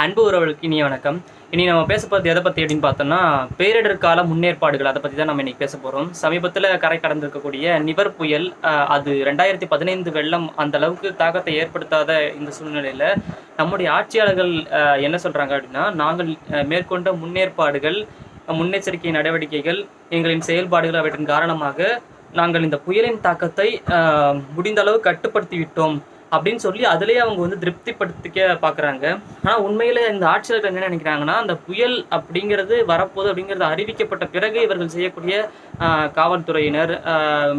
அன்பு உறவுகளுக்கு இனிய வணக்கம். இனி நம்ம பேச போகிறது எதை பற்றி அப்படின்னு பார்த்தோம்னா பேரிடர் கால முன்னேற்பாடுகள் அதை பற்றி தான் நம்ம இன்றைக்கி பேச போகிறோம் சமீபத்தில் கரை கடந்திருக்கக்கூடிய நிவர் புயல் அது ரெண்டாயிரத்தி பதினைந்து வெள்ளம் அந்த அளவுக்கு தாக்கத்தை ஏற்படுத்தாத இந்த சூழ்நிலையில் நம்முடைய ஆட்சியாளர்கள் என்ன சொல்கிறாங்க அப்படின்னா நாங்கள் மேற்கொண்ட முன்னேற்பாடுகள் முன்னெச்சரிக்கை நடவடிக்கைகள் எங்களின் செயல்பாடுகள் அவற்றின் காரணமாக நாங்கள் இந்த புயலின் தாக்கத்தை முடிந்த அளவு கட்டுப்படுத்தி விட்டோம் அப்படின்னு சொல்லி அதுலேயே அவங்க வந்து திருப்திப்படுத்திக்க பார்க்குறாங்க ஆனால் உண்மையில் இந்த ஆட்சியாளர்கள் என்ன நினைக்கிறாங்கன்னா அந்த புயல் அப்படிங்கிறது வரப்போகுது அப்படிங்கிறது அறிவிக்கப்பட்ட பிறகு இவர்கள் செய்யக்கூடிய காவல்துறையினர்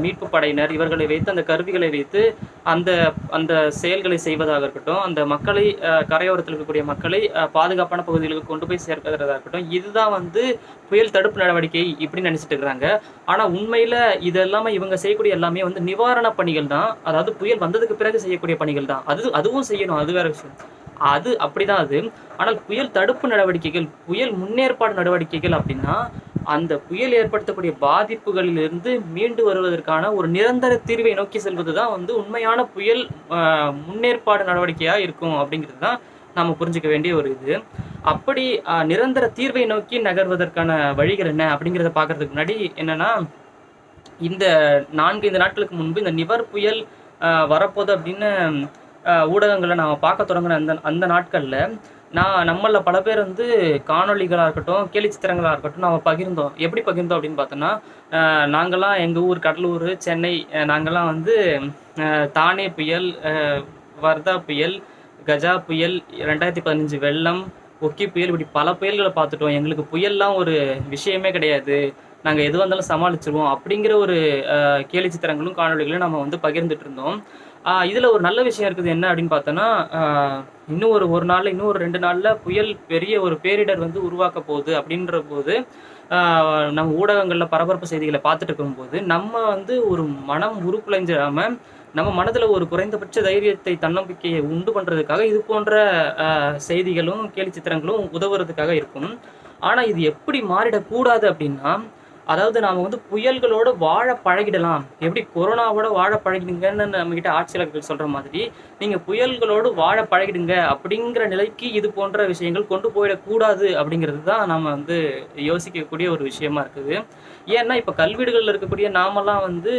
மீட்பு படையினர் இவர்களை வைத்து அந்த கருவிகளை வைத்து அந்த அந்த செயல்களை செய்வதாக இருக்கட்டும் அந்த மக்களை கரையோரத்தில் இருக்கக்கூடிய மக்களை பாதுகாப்பான பகுதிகளுக்கு கொண்டு போய் சேர்க்கிறதா இருக்கட்டும் இதுதான் வந்து புயல் தடுப்பு நடவடிக்கை இப்படின்னு நினச்சிட்டு இருக்கிறாங்க. ஆனால் உண்மையில் இது எல்லாமே இவங்க செய்யக்கூடிய எல்லாமே வந்து நிவாரண பணிகள் தான். அதாவது புயல் வந்ததுக்கு பிறகு செய்யக்கூடிய பணிகள் தான். அது அதுவும் செய்யணும். அது வேற விஷயம். அது அப்படிதான் அது. ஆனால் புயல் தடுப்பு நடவடிக்கைகள் புயல் முன்னேற்பாடு நடவடிக்கைகள் அப்படின்னா அந்த புயல் ஏற்படுத்தக்கூடிய பாதிப்புகளிலிருந்து மீண்டு வருவதற்கான ஒரு நிரந்தர தீர்வை நோக்கி செல்வது தான் வந்து உண்மையான புயல் முன்னேற்பாடு நடவடிக்கையாக இருக்கும் அப்படிங்கிறது தான் நாம் புரிஞ்சுக்க வேண்டிய ஒரு இது. அப்படி நிரந்தர தீர்வை நோக்கி நகர்வதற்கான வழிகள் என்ன அப்படிங்கிறத பார்க்கறதுக்கு முன்னாடி என்னன்னா இந்த நான்கு ஐந்து நாட்களுக்கு முன்பு இந்த நிவர் புயல் வரப்போகுது அப்படின்னு ஊடகங்களை நான் பார்க்க தொடங்கின அந்த அந்த நாட்களில் நான் நம்மளில் பல பேர் வந்து காணொளிகளாக இருக்கட்டும் கேலி சித்திரங்களாக இருக்கட்டும் நம்ம பகிர்ந்தோம். எப்படி பகிர்ந்தோம் அப்படின்னு பார்த்தோன்னா நாங்கள்லாம் எங்கள் ஊர் கடலூர் சென்னை நாங்கள்லாம் வந்து தானே புயல் வர்தா புயல் கஜா புயல் ரெண்டாயிரத்தி பதினஞ்சு வெள்ளம் ஒக்கி புயல் இப்படி பல புயல்களை பார்த்துட்டோம். எங்களுக்கு புயல்லாம் ஒரு விஷயமே கிடையாது. நாங்கள் எது வந்தாலும் சமாளிச்சிருவோம் அப்படிங்கிற ஒரு ஆஹ், கேலி சித்திரங்களும் காணொளிகளும் நம்ம வந்து பகிர்ந்துட்டு இருந்தோம். இதில் ஒரு நல்ல விஷயம் இருக்குது. என்ன அப்படின்னு பார்த்தோன்னா இன்னும் ஒரு ஒரு நாளில் இன்னும் ஒரு ரெண்டு நாளில் புயல் பெரிய ஒரு பேரிடர் வந்து உருவாக்க போகுது அப்படின்ற போது ஆஹ், நம்ம ஊடகங்களில் பரபரப்பு செய்திகளை பார்த்துட்டு இருக்கும்போது நம்ம வந்து ஒரு மனம் உருக்குலைஞ்சிடாமல் நம்ம மனதில் ஒரு குறைந்தபட்ச தைரியத்தை தன்னம்பிக்கையை உண்டு பண்ணுறதுக்காக இது போன்ற ஆஹ், செய்திகளும் கேலி சித்திரங்களும் உதவுறதுக்காக இருக்கும். ஆனால் இது எப்படி மாறிடக்கூடாது அப்படின்னா அதாவது நாம் வந்து புயல்களோட வாழ பழகிடலாம். எப்படி கொரோனாவோட வாழ பழகிடுங்கன்னு நம்மகிட்ட ஆட்சியாளர்கள் சொல்கிற மாதிரி நீங்கள் புயல்களோடு வாழ பழகிடுங்க அப்படிங்கிற நிலைக்கு இது போன்ற விஷயங்கள் கொண்டு போயிடக்கூடாது அப்படிங்கிறது தான் நம்ம வந்து யோசிக்கக்கூடிய ஒரு விஷயமா இருக்குது. ஏன்னா இப்போ கல்வீடுகளில் இருக்கக்கூடிய நாமெல்லாம் வந்து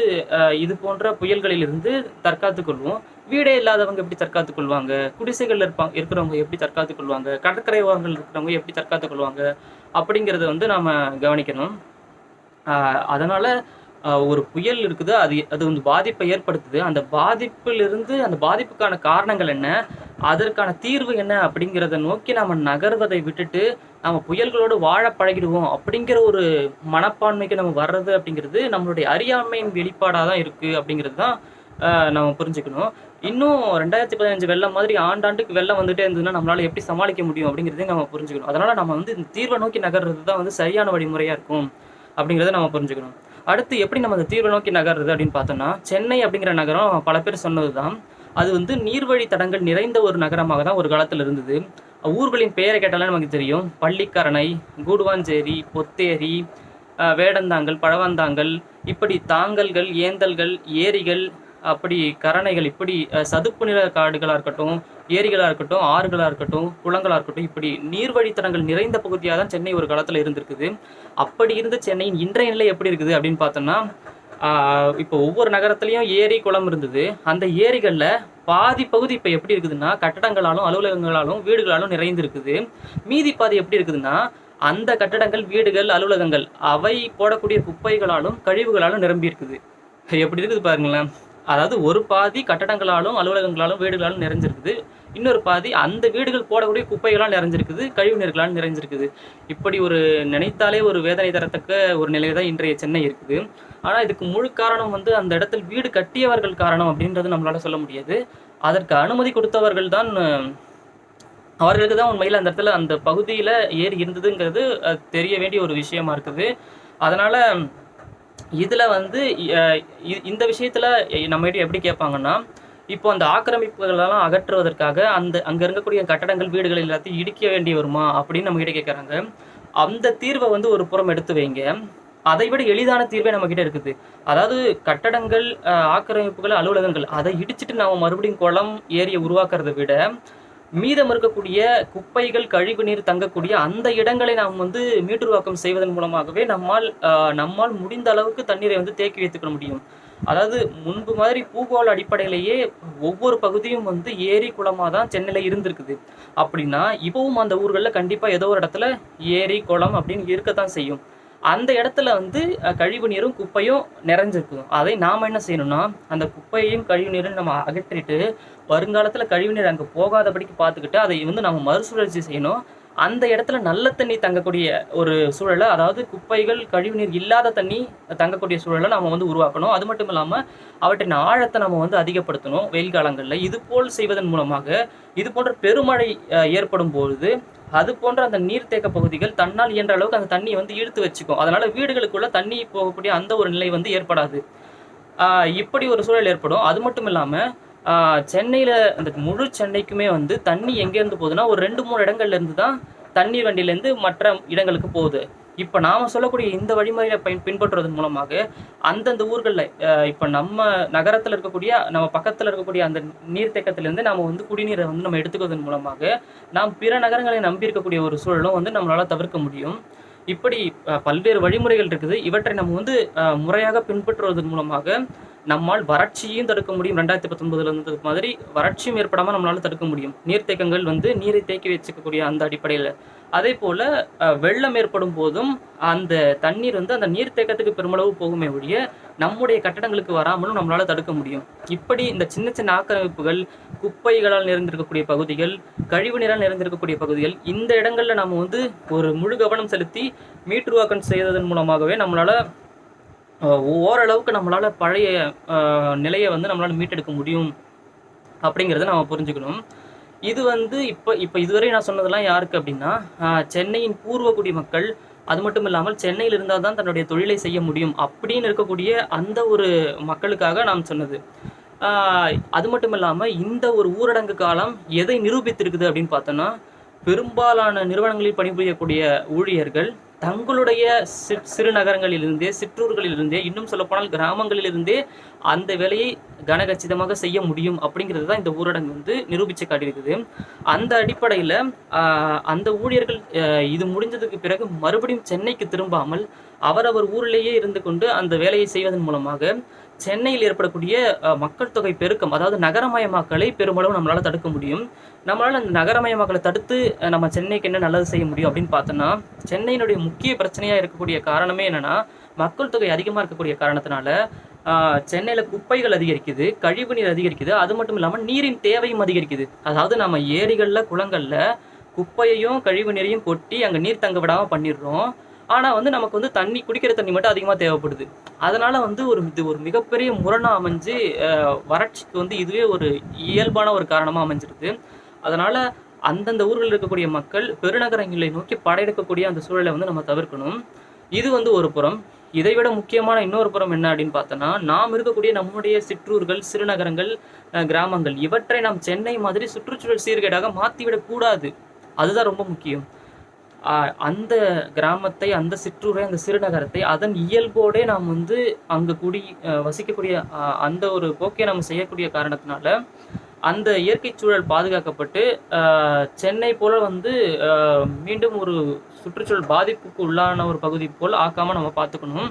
இது போன்ற புயல்களிலிருந்து தற்காத்து கொள்வோம். வீடே இல்லாதவங்க எப்படி தற்காத்துக் கொள்வாங்க? குடிசைகளில் இருப்பாங்க இருக்கிறவங்க எப்படி தற்காத்துக் கொள்வாங்க? கடற்கரை ஓரங்கள் இருக்கிறவங்க எப்படி தற்காத்துக் கொள்வாங்க? அப்படிங்கிறத வந்து நாம கவனிக்கணும். அதனால் ஒரு புயல் இருக்குது அது அது வந்து பாதிப்பை ஏற்படுத்துது. அந்த பாதிப்பிலிருந்து அந்த பாதிப்புக்கான காரணங்கள் என்ன? அதற்கான தீர்வு என்ன? அப்படிங்கிறத நோக்கி நம்ம நகர்வதை விட்டுட்டு நம்ம புயல்களோடு வாழ பழகிடுவோம். அப்படிங்கிற ஒரு மனப்பான்மைக்கு நம்ம வர்றது அப்படிங்கிறது நம்மளுடைய அறியாமையின் வெளிப்பாடாக தான் இருக்குது அப்படிங்கிறது தான் நம்ம புரிஞ்சுக்கணும். இன்னும் ரெண்டாயிரத்தி பதினஞ்சு வெள்ளம் மாதிரி ஆண்டாண்டுக்கு வெள்ளம் வந்துட்டே இருந்ததுன்னா நம்மளால் எப்படி சமாளிக்க முடியும் அப்படிங்கிறதையும் நம்ம புரிஞ்சுக்கணும். அதனால் நம்ம வந்து இந்த தீர்வை நோக்கி நகர்றது தான் வந்து சரியான வழிமுறையாக இருக்கும். அப்படிங்கிறத நம்ம புரிஞ்சுக்கணும். அடுத்து எப்படி நம்ம அந்த தீர்வை நோக்கி நகர்றது அப்படின்னு பார்த்தோம்னா சென்னை அப்படிங்கிற நகரம் பல பேர் சொன்னது தான் அது வந்து நீர்வழி தடங்கள் நிறைந்த ஒரு நகரமாக தான் ஒரு காலத்தில் இருந்தது. ஊர்களின் பெயரை கேட்டாலே நமக்கு தெரியும். பள்ளிக்கரணை கூடுவாஞ்சேரி பொத்தேரி வேடந்தாங்கல் பழவந்தாங்கல் இப்படி தாங்கல்கள் ஏந்தல்கள் ஏரிகள் அப்படி கரணைகள் இப்படி சதுப்பு நில காடுகளாக இருக்கட்டும் ஏரிகளாக இருக்கட்டும் ஆறுகளாக இருக்கட்டும் குளங்களாக இருக்கட்டும் இப்படி நீர்வழித்தடங்கள் நிறைந்த பகுதியாக தான் சென்னை ஒரு காலத்தில் இருந்திருக்குது. அப்படி இருந்த சென்னையின் இன்றைய நிலை எப்படி இருக்குது அப்படின்னு பார்த்தோம்னா இப்போ ஒவ்வொரு நகரத்துலேயும் ஏரி குளம் இருந்தது. அந்த ஏரிகளில் பாதி பகுதி இப்போ எப்படி இருக்குதுன்னா கட்டடங்களாலும் அலுவலகங்களாலும் வீடுகளாலும் நிறைந்திருக்குது. மீதி பாதி எப்படி இருக்குதுன்னா அந்த கட்டடங்கள் வீடுகள் அலுவலகங்கள் அவை போடக்கூடிய குப்பைகளாலும் கழிவுகளாலும் நிரம்பி இருக்குது எப்படி இருக்குது பாருங்களேன். அதாவது ஒரு பாதி கட்டடங்களாலும் அலுவலகங்களாலும் வீடுகளாலும் நிறைஞ்சிருக்குது. இன்னொரு பாதி அந்த வீடுகள் போடக்கூடிய குப்பைகளால் நிறைஞ்சிருக்குது கழிவு நீர்களால் நிறைஞ்சிருக்குது. இப்படி ஒரு நினைத்தாலே ஒரு வேதனை தரத்தக்க ஒரு நிலையில தான் இன்றைய சென்னை இருக்குது. ஆனால் இதுக்கு முழு காரணம் வந்து அந்த இடத்தில் வீடு கட்டியவர்கள் காரணம் அப்படின்றது நம்மளால் சொல்ல முடியாது. அதற்கு அனுமதி கொடுத்தவர்கள் தான் அவர்களுக்கு தான் உண்மையில் அந்த இடத்துல அந்த பகுதியில் ஏரி இருந்ததுங்கிறது தெரிய வேண்டிய ஒரு விஷயமா இருக்குது. அதனால் இதில் வந்து இந்த விஷயத்தில் நம்மகிட்ட எப்படி கேட்பாங்கன்னா இப்போ அந்த ஆக்கிரமிப்புகளெல்லாம் அகற்றுவதற்காக அந்த அங்கே இருக்கக்கூடிய கட்டடங்கள் வீடுகள் எல்லாத்தையும் இடிக்க வேண்டி வருமா அப்படின்னு நம்மகிட்ட கேட்குறாங்க. அந்த தீர்வை வந்து ஒரு புறம் எடுத்து வைங்க. அதை விட எளிதான தீர்வே நம்மகிட்ட இருக்குது. அதாவது கட்டடங்கள் ஆக்கிரமிப்புகள் அலுவலகங்கள் அதை இடிச்சிட்டு நாம மறுபடியும் குளம் ஏரியை உருவாக்குறதை விட மீதம் இருக்கக்கூடிய குப்பைகள் கழிவு நீர் தங்கக்கூடிய அந்த இடங்களை நாம் வந்து மீட்டுருவாக்கம் செய்வதன் மூலமாகவே நம்மால் ஆஹ், நம்மால் முடிந்த அளவுக்கு தண்ணீரை வந்து தேக்கி வைத்துக்க முடியும். அதாவது முன்பு மாதிரி பூகோள அடிப்படையிலேயே ஒவ்வொரு பகுதியும் வந்து ஏரி குளமாக தான் சென்னையில் இருந்திருக்குது. அப்படின்னா இப்போவும் அந்த ஊர்களில் கண்டிப்பாக ஏதோ ஒரு இடத்துல ஏரி குளம் அப்படின்னு இருக்கத்தான் செய்யும். அந்த இடத்துல வந்து கழிவு நீரும் குப்பையும் நிறைஞ்சிருக்கும். அதை நாம் என்ன செய்யணும்னா அந்த குப்பையையும் கழிவு நீரும் நம்ம அகற்றிட்டு வருங்காலத்தில் கழிவு நீர் அங்கே போகாதபடிக்கு பார்த்துக்கிட்டு அதை வந்து நம்ம மறுசுழற்சி செய்யணும். அந்த இடத்துல நல்ல தண்ணி தங்கக்கூடிய ஒரு சூழலை அதாவது குப்பைகள் கழிவு நீர் இல்லாத தண்ணி தங்கக்கூடிய சூழலை நம்ம வந்து உருவாக்கணும். அது மட்டும் இல்லாமல் அவற்றின் ஆழத்தை நம்ம வந்து அதிகப்படுத்தணும் வெயில் காலங்களில். இது போல் செய்வதன் மூலமாக இது போன்ற பெருமழை ஏற்படும் பொழுது அது போன்ற அந்த நீர்த்தேக்க பகுதிகள் தன்னால் இயன்ற அளவுக்கு அந்த தண்ணியை வந்து இழுத்து வச்சுக்கும். அதனால் வீடுகளுக்குள்ளே தண்ணி போகக்கூடிய அந்த ஒரு நிலை வந்து ஏற்படாது. இப்படி ஒரு சூழல் ஏற்படும். அது மட்டும் இல்லாமல் சென்னையில் அந்த முழு சென்னைக்குமே வந்து தண்ணி எங்கேருந்து போகுதுன்னா ஒரு ரெண்டு மூணு இடங்கள்லேருந்து தான் தண்ணீர் வண்டியிலேருந்து மற்ற இடங்களுக்கு போகுது. இப்போ நாம் சொல்லக்கூடிய இந்த வழிமுறையை பயன் பின்பற்றுவதன் மூலமாக அந்தந்த ஊர்களில் இப்போ நம்ம நகரத்தில் இருக்கக்கூடிய நம்ம பக்கத்தில் இருக்கக்கூடிய அந்த நீர்த்தேக்கத்திலேருந்து நம்ம வந்து குடிநீரை வந்து நம்ம எடுத்துக்குவதன் மூலமாக நாம் பிற நகரங்களை நம்பி இருக்கக்கூடிய ஒரு சூழலும் வந்து நம்மளால் தவிர்க்க முடியும். இப்படி பல்வேறு வழிமுறைகள் இருக்குது. இவற்றை நம்ம வந்து முறையாக பின்பற்றுவதன் மூலமாக நம்மால் வறட்சியும் தடுக்க முடியும். ரெண்டாயிரத்தி பத்தொன்பதுல இருந்தது மாதிரி வறட்சியும் ஏற்படாமல் நம்மளால தடுக்க முடியும். நீர்த்தேக்கங்கள் வந்து நீரை தேக்கி வச்சுக்கக்கூடிய அந்த அடிப்படையில். அதே போல வெள்ளம் ஏற்படும் போதும் அந்த தண்ணீர் வந்து அந்த நீர்த்தேக்கத்துக்கு பெருமளவு போகுமே ஒழிய நம்முடைய கட்டடங்களுக்கு வராமலும் நம்மளால தடுக்க முடியும். இப்படி இந்த சின்ன சின்ன ஆக்கிரமிப்புகள் குப்பைகளால் நிறைந்திருக்கக்கூடிய பகுதிகள் கழிவு நீரால் நிறைந்திருக்கக்கூடிய பகுதிகள் இந்த இடங்கள்ல நம்ம வந்து ஒரு முழு கவனம் செலுத்தி மீட்டுருவாக்கம் செய்வதன் மூலமாகவே நம்மளால ஓரளவுக்கு நம்மளால் பழைய நிலையை வந்து நம்மளால் மீட்டெடுக்க முடியும் அப்படிங்கிறத நம்ம புரிஞ்சுக்கணும். இது வந்து இப்போ இப்போ இதுவரை நான் சொன்னதெல்லாம் யாருக்கு அப்படின்னா சென்னையின் பூர்வ குடிமக்கள் அது மட்டும் இல்லாமல் சென்னையில் இருந்தால் தான் தன்னுடைய தொழிலை செய்ய முடியும் அப்படின்னு இருக்கக்கூடிய அந்த ஒரு மக்களுக்காக நாம் சொன்னது. அது மட்டும் இல்லாமல் இந்த ஒரு ஊரடங்கு காலம் எதை நிரூபித்திருக்குது அப்படின்னு பார்த்தோன்னா பெரும்பாலான நிறுவனங்களில் பணிபுரியக்கூடிய ஊழியர்கள் தங்களுடைய சி சிறு நகரங்களிலிருந்தே சிற்றூர்களிலிருந்தே இன்னும் சொல்லப்போனால் கிராமங்களிலிருந்தே அந்த வேலையை கனகச்சிதமாக செய்ய முடியும் அப்படிங்கிறது தான் இந்த ஊரடங்கு வந்து நிரூபித்து காட்டியிருக்குது. அந்த அடிப்படையில் அந்த ஊழியர்கள் இது முடிஞ்சதுக்கு பிறகு மறுபடியும் சென்னைக்கு திரும்பாமல் அவரவர் ஊரிலேயே இருந்து கொண்டு அந்த வேலையை செய்வதன் மூலமாக சென்னையில் ஏற்படக்கூடிய மக்கள் தொகை பெருக்கம் அதாவது நகரமயமாக்கலை பெருமளவு நம்மளால் தடுக்க முடியும். நம்மளால் அந்த நகரமயமாக்கலை தடுத்து நம்ம சென்னைக்கு என்ன நல்லது செய்ய முடியும் அப்படின்னு பார்த்தோன்னா சென்னையினுடைய முக்கிய பிரச்சனையாக இருக்கக்கூடிய காரணமே என்னென்னா மக்கள் தொகை அதிகமாக இருக்கக்கூடிய காரணத்தினால சென்னையில் குப்பைகள் அதிகரிக்குது கழிவு நீர் அதிகரிக்குது அது மட்டும் இல்லாமல் நீரின் தேவையும் அதிகரிக்குது. அதாவது நம்ம ஏரிகளில் குளங்களில் குப்பையையும் கழிவு நீரையும் கொட்டி அங்கே நீர் தங்க விடாமல் பண்ணிடுறோம். ஆனால் வந்து நமக்கு வந்து தண்ணி குடிக்கிற தண்ணி மட்டும் அதிகமாக தேவைப்படுது. அதனால் வந்து ஒரு இது ஒரு மிகப்பெரிய முரணாக அமைஞ்சு வறட்சிக்கு வந்து இதுவே ஒரு இயல்பான ஒரு காரணமாக அமைஞ்சிருக்கு. அதனால் அந்தந்த ஊர்களில் இருக்கக்கூடிய மக்கள் பெருநகரங்களை நோக்கி படையெடுக்கக்கூடிய அந்த சூழலை வந்து நம்ம தவிர்க்கணும். இது வந்து ஒரு புறம். இதை விட முக்கியமான இன்னொரு புறம் என்ன அப்படின்னு பார்த்தோன்னா நாம் இருக்கக்கூடிய நம்முடைய சிற்றூர்கள் சிறுநகரங்கள் கிராமங்கள் இவற்றை நாம் சென்னை மாதிரி சுற்றுச்சூழல் சீர்கேடாக மாற்றிவிடக்கூடாது அதுதான் ரொம்ப முக்கியம். அந்த கிராமத்தை அந்த சிற்றூரை அந்த சிறுநகரத்தை அதன் இயல்போடே நாம் வந்து அங்கே குடி வசிக்கக்கூடிய அந்த ஒரு போக்கை நம்ம செய்யக்கூடிய காரணத்தினால அந்த இயற்கை சூழல் பாதுகாக்கப்பட்டு சென்னை போல் வந்து மீண்டும் ஒரு சுற்றுச்சூழல் பாதிப்புக்கு உள்ளான ஒரு பகுதி போல் ஆக்காமல் நம்ம பார்த்துக்கணும்.